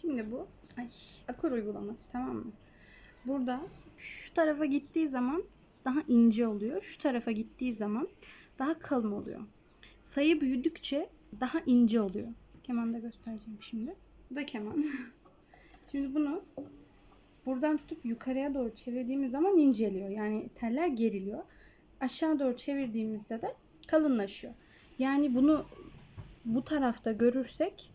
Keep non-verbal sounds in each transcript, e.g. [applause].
Şimdi bu ay, akor uygulaması tamam mı? Burada şu tarafa gittiği zaman daha ince oluyor. Şu tarafa gittiği zaman daha kalın oluyor. Sayı büyüdükçe daha ince oluyor. Kemanda göstereceğim şimdi. Bu da keman. [laughs] şimdi bunu buradan tutup yukarıya doğru çevirdiğimiz zaman inceliyor. Yani teller geriliyor. Aşağı doğru çevirdiğimizde de kalınlaşıyor. Yani bunu bu tarafta görürsek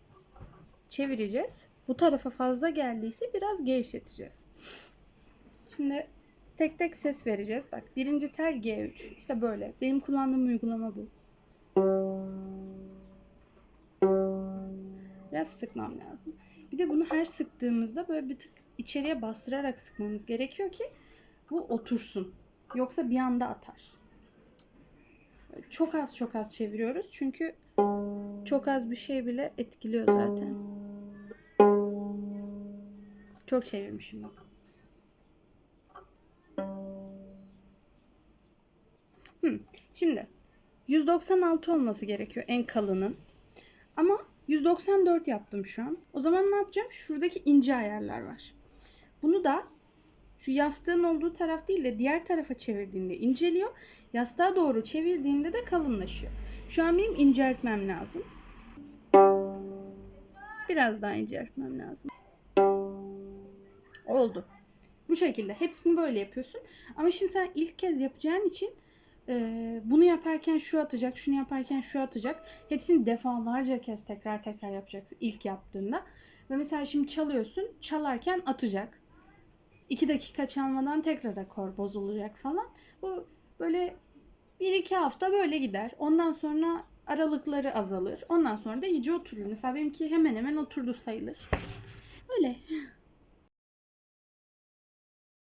çevireceğiz. Bu tarafa fazla geldiyse biraz gevşeteceğiz. Şimdi tek tek ses vereceğiz. Bak birinci tel G3. İşte böyle. Benim kullandığım uygulama bu. Biraz sıkmam lazım. Bir de bunu her sıktığımızda böyle bir tık içeriye bastırarak sıkmamız gerekiyor ki bu otursun. Yoksa bir anda atar. Çok az çok az çeviriyoruz çünkü çok az bir şey bile etkiliyor zaten. Çok çevirmişim bak. Hı, Şimdi 196 olması gerekiyor en kalının. Ama 194 yaptım şu an. O zaman ne yapacağım? Şuradaki ince ayarlar var. Bunu da şu yastığın olduğu taraf değil de diğer tarafa çevirdiğinde inceliyor. Yastığa doğru çevirdiğinde de kalınlaşıyor. Şu an benim inceltmem lazım. Biraz daha inceltmem lazım. Oldu. Bu şekilde. Hepsini böyle yapıyorsun. Ama şimdi sen ilk kez yapacağın için e, bunu yaparken şu atacak, şunu yaparken şu atacak. Hepsini defalarca kez tekrar tekrar yapacaksın ilk yaptığında. Ve mesela şimdi çalıyorsun, çalarken atacak. 2 dakika çalmadan tekrar akor bozulacak falan. Bu böyle 1-2 hafta böyle gider. Ondan sonra aralıkları azalır. Ondan sonra da iyice oturur. Mesela benimki hemen hemen oturdu sayılır.